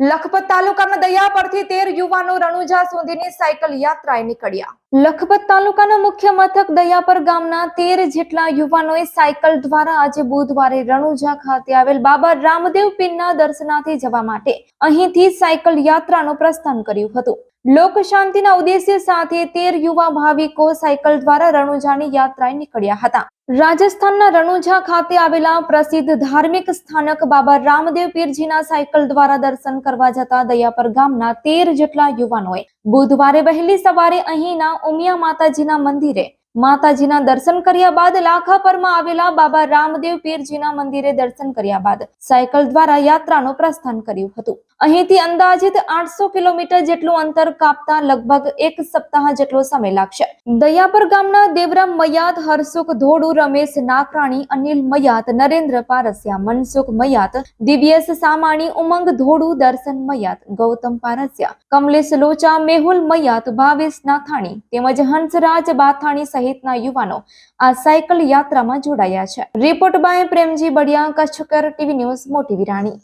લખપત તાલુકાના દયા પરથી તેર યુવાનો રણુજા સુધીની સાયકલ યાત્રાએ નીકળ્યા. લખપત તાલુકાના મુખ્ય મથક દયાપર ગામના તેર જેટલા યુવાનોએ સાયકલ દ્વારા આજે બુધવારે રણુજા ખાતે આવેલ બાબા રામદેવ પીરના દર્શનાર્થે જવા માટે અહીંથી સાયકલ યાત્રાનું પ્રસ્થાન કર્યું હતું. લોક શાંતિના ઉદ્દેશ્ય સાથે તેર યુવા ભાવિકો સાયકલ દ્વારા રણુજાની યાત્રાએ નીકળ્યા હતા. રાજસ્થાનના રણુજા ખાતે આવેલા પ્રસિદ્ધ ધાર્મિક સ્થાનક બાબા રામદેવ પીરજીના સાયકલ દ્વારા દર્શન કરવા જતા દયાપર ગામના તેર જેટલા યુવાનોએ બુધવારે વહેલી સવારે અહીંના ઉમિયા માતાજીના મંદિરે માતાજીના દર્શન કર્યા બાદ લાખાપરમાં આવેલા બાબા રામદેવ પીરજીના મંદિરે દર્શન કર્યા બાદ સાયકલ દ્વારા યાત્રાનું પ્રસ્થાન કર્યું હતું. અહીંથી અંદાજિત આઠસો કિલોમીટર જેટલું અંતર કાપતા લગભગ એક સપ્તાહ જેટલો સમય લાગશે. દયાપર ગામના દેવરામ મયાત, હરસુખ ધોડુ રમેશ નાકરાણી અનિલ મયાત, નરેન્દ્ર પારસિયા, મનસુખ મયાત, દિવ્યેશ સામાણી, ઉમંગ ધોડુ દર્શન મયાત, ગૌતમ પારસિયા, કમલેશ લોચા, મેહુલ મયાત, ભાવેશ નાથાણી તેમજ હંસરાજ બાથાણી સહિતના યુવાનો આ સાયકલ યાત્રામાં જોડાયા છે. રિપોર્ટ બાય પ્રેમજી બડિયા, કચ્છકર ટીવી ન્યૂઝ, મોટી વિરાણી.